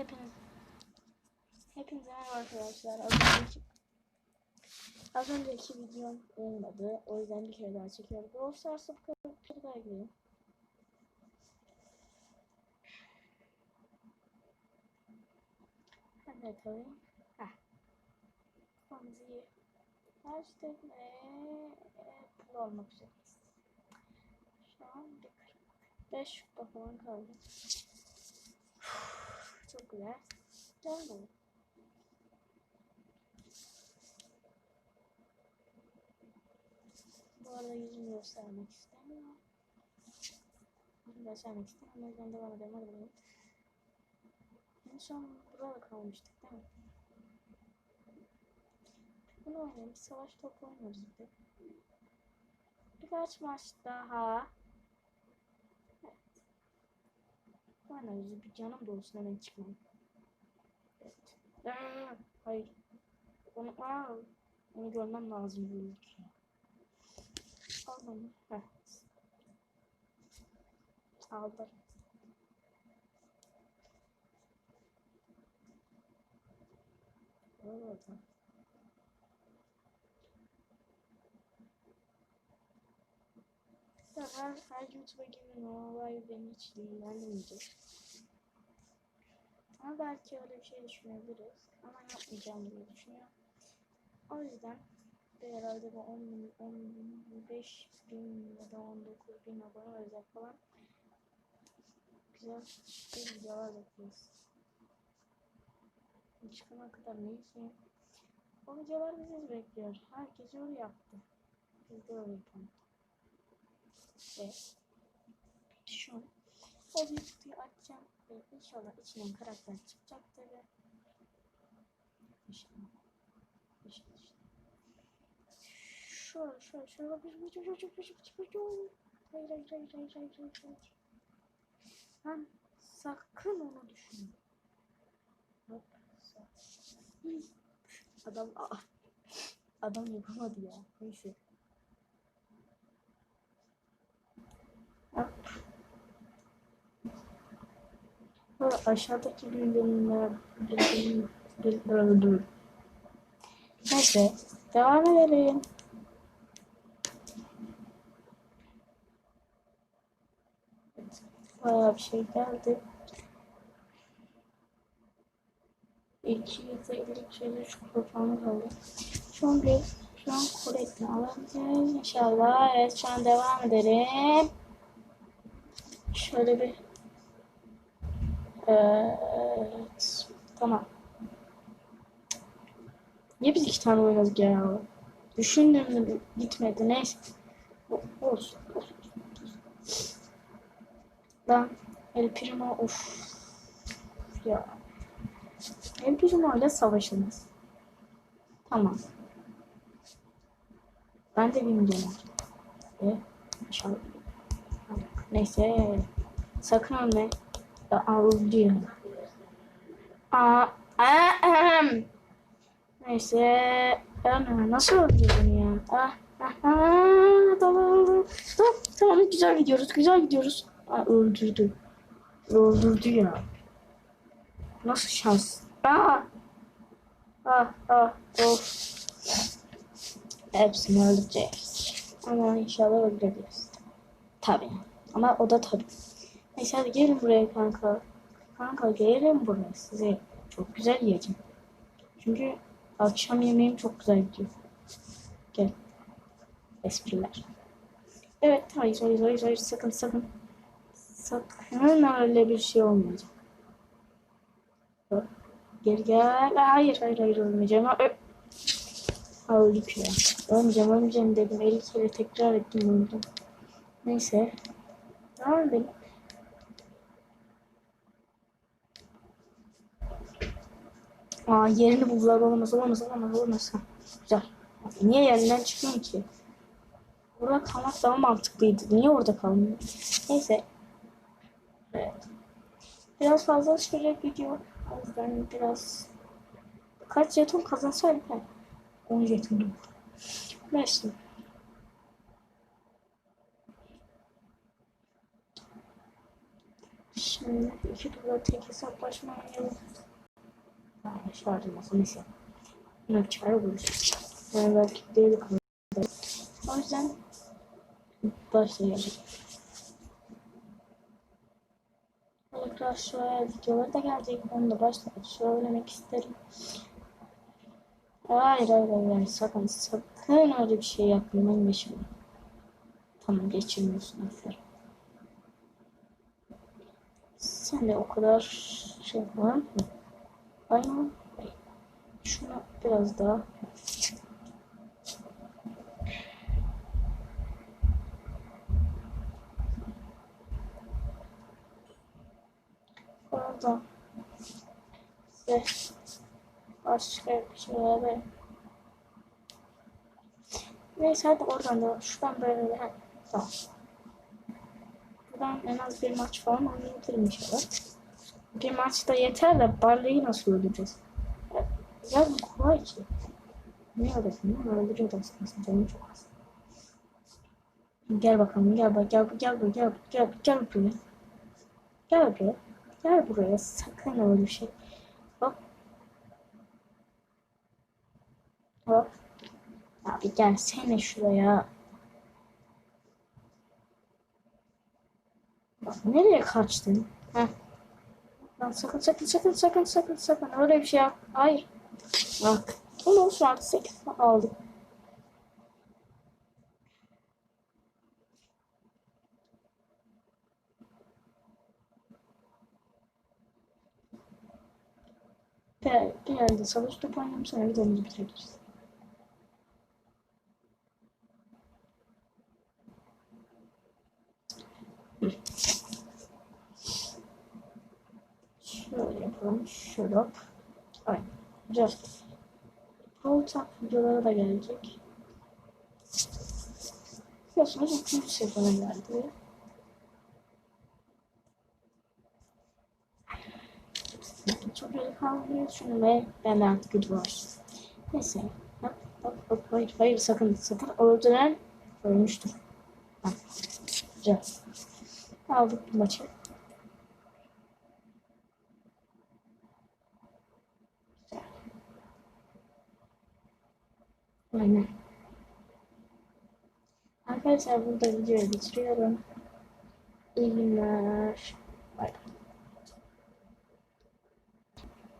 Hepiniz Hepinize merhaba arkadaşlar. Az önceki, az önceki videom olmadı. O yüzden bir kere daha çekiyorum. Brawl Stars'a bir kere daha gireyim. Ben de kalayım. Heh. Hamzi'yi açtık ve pul olmak üzereyiz. Şu an bir 45 kupa falan kaldı. Çok güzel. Gel bakalım. Bu arada yüzümü göstermek istemiyorum. Yüzümü göstermek istemiyorum. O yüzden devam edelim. Hadi bakalım. En son burada kalmıştık değil mi? Bunu oynayalım. Savaş topu oynuyoruz bir de. Birkaç maç daha. Evet. Oynarız. Bir canım doğsun hemen çıkmam. Evet. Aa, hayır. Onu, aa, onu görmem lazım bu. Al bunu. Heh. Aldım. Orada. Ya her, YouTube'a girin o olay beni hiç ilgilendirmeyecek. Ama belki öyle bir şey düşünebiliriz. Ama yapmayacağım diye düşünüyorum. O yüzden de herhalde bu 10 bin, 15 bin ya da 19 bin abone olacak falan. Güzel bir videolar bekliyoruz. Çıkana kadar neyse. O videolar bizi bekliyor. Herkes öyle yaptı. Biz de öyle yapalım ve şu o bir kutuyu açacağım ve inşallah içinden karakter çıkacaktır ve inşallah inşallah şöyle şöyle şöyle bir bir bir bir bir bir bir hayır hayır hayır hayır hayır hayır hayır lan sakın onu düşünme hop adam adam yapamadı ya. Neyse. Ha, aşağıdaki bildirimler bildirim bildirim Neyse devam edelim. Evet, Bayağı bir şey geldi. 253 kupa falan kaldı. Şu an bir şu an Kore'den alabiliriz inşallah. Evet şu an devam edelim. Şöyle bir Evet. Tamam. Niye biz iki tane oynadık ya? Düşündüm de gitmedi. Neyse. Olsun. olsun. Lan El Primo of. Ya. El Primo ile savaşınız. Tamam. Ben de bilmiyorum. E. Neyse. Sakın ölme. Öldü. Aa, ahem. Neyse. Ana, nasıl öldürdün ya? Ah, ah, ah, tamam, tamam, güzel gidiyoruz, güzel gidiyoruz. Aa, öldürdü. Öldürdü ya. Nasıl şans? Aa, ah, ah, of. Hepsini öldüreceğiz. Ama inşallah öldüreceğiz. Tabii. Ama o da tabii. Neyse hadi gelin buraya kanka. Kanka gelin buraya size. Çok güzel yiyeceğim. Çünkü akşam yemeğim çok güzel gidiyor. Gel. Espriler. Evet hayır hayır hayır hayır sakın sakın. Sakın öyle bir şey olmayacak. Bak, Gel. Hayır hayır hayır ölmeyeceğim. Ö- öldük ya. Ölmeyeceğim ölmeyeceğim dedim. 50 kere tekrar ettim öldüm. Neyse. Devam Aa yerini buldular olamaz olamaz olamaz olamaz. Güzel. Niye yerinden çıkıyorsun ki? Orada kalmak daha mantıklıydı. Niye orada kalmıyor? Neyse. Evet. Biraz fazla sürecek video. O biraz kaç jeton kazansaydım ben. 10 jeton. Neyse. Şimdi iki turda tek hesaplaşma oynayalım. Ha, şarjım olsa neyse. Ne çare buluruz. Yani belki değil kalırız. O yüzden başlayalım. Royale videoları da gelecek. Onu da başta söylemek isterim. Hayır hayır hayır sakın sakın öyle bir şey yapmayın ben geçirme. Tamam geçirmiyorsun aferin. Sen de o kadar şey var mı? Aynen. Şunu biraz daha. Orada size başka bir şeyler. Neyse hadi oradan da şuradan böyle ha, tamam. Buradan en az bir maç falan oynayabilirim inşallah. Bir maçta yeter de Barley'i nasıl öldüreceğiz? Ya, bu kolay ki. Ne öğretmenim? Öldürüyordu aslında. Canım çok az. Gel bakalım gel bak gel gel buraya gel gel gel buraya. Gel buraya. Gel buraya. Sakın öyle şey. Hop. Hop. Abi gelsene şuraya. Bak nereye kaçtın? Lan sakın sakın sakın sakın sakın sakın öyle bir şey yap. Hayır. Bak. Onu şu an 8 aldık. Yerde savaş topu oynayalım sonra videomuzu bitirebiliriz. Şöyle Aynen. Güzel. Pro Talk videoları da gelecek. Biliyorsunuz ikinci sezona geldi. Çok iyi kaldırıyor şunu ve ben artık var. Neyse. Hop hop hop. Hayır hayır sakın sakın öldüren ölmüştür. Ha. Güzel. Aldık bu maçı. Aynen. Arkadaşlar burada videoyu bitiriyorum. İyi günler.